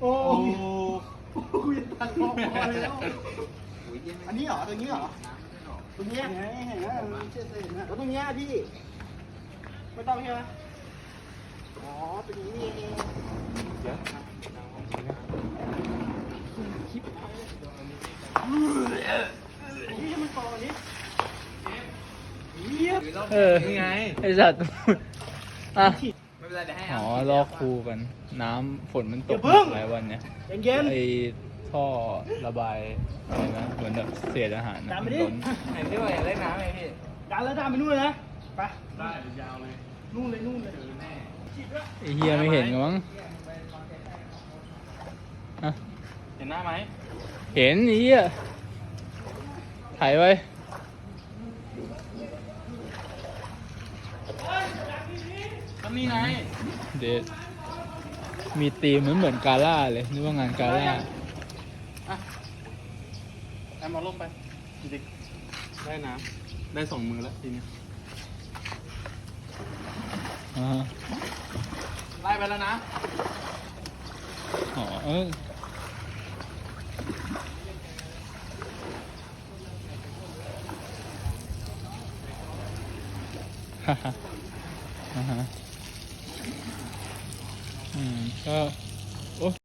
โอ้โอ้กูจะตัดคอพอแล้วอันนี้เหรอตรงนี้เหรอตรงเนี้ยเห็นไหมเชื่อเห็นไหมแล้วตรงเนี้ยพี่ ไม่ต้องใช่ไหมอ๋อเป็นอย่างนี้เองเดี๋ยวนี่มันต่ออันนี้เยี่ยมเออนี่ไงไอสัตว์อะ ไม่เป็นไรเดี๋ยวให้อ๋อรอครูกันน้ำฝนมันตกหลายวันเนี่ยเย็นไอท่อระบายอะไรนะเหมือนแบบเศษอาหารนะตามไปดิล้นไหนพี่ว่าอยากเล่นน้ำไหมพี่ๆดันแล้วดันไปนู่นเลยนะไปได้ยาวเลยนู่นเลยนู่นเลยฉีดด้วยไอเฮียไม่เห็นกันมั้งอะเห็นหน้าไหมเห็นไอ้เฮียถ่ายไว้ ก็นี่ไงเดดมีตีมเหมือนเหมือนกาล่าเลยนึกว่างานกาล่าแอมเอาลงไปจริงๆได้น้ำได้สองมือแล้วทีนี้อ่าไล่ไปแล้วนะอ๋อเออฮ่าฮ่า อ่าฮะอืมก็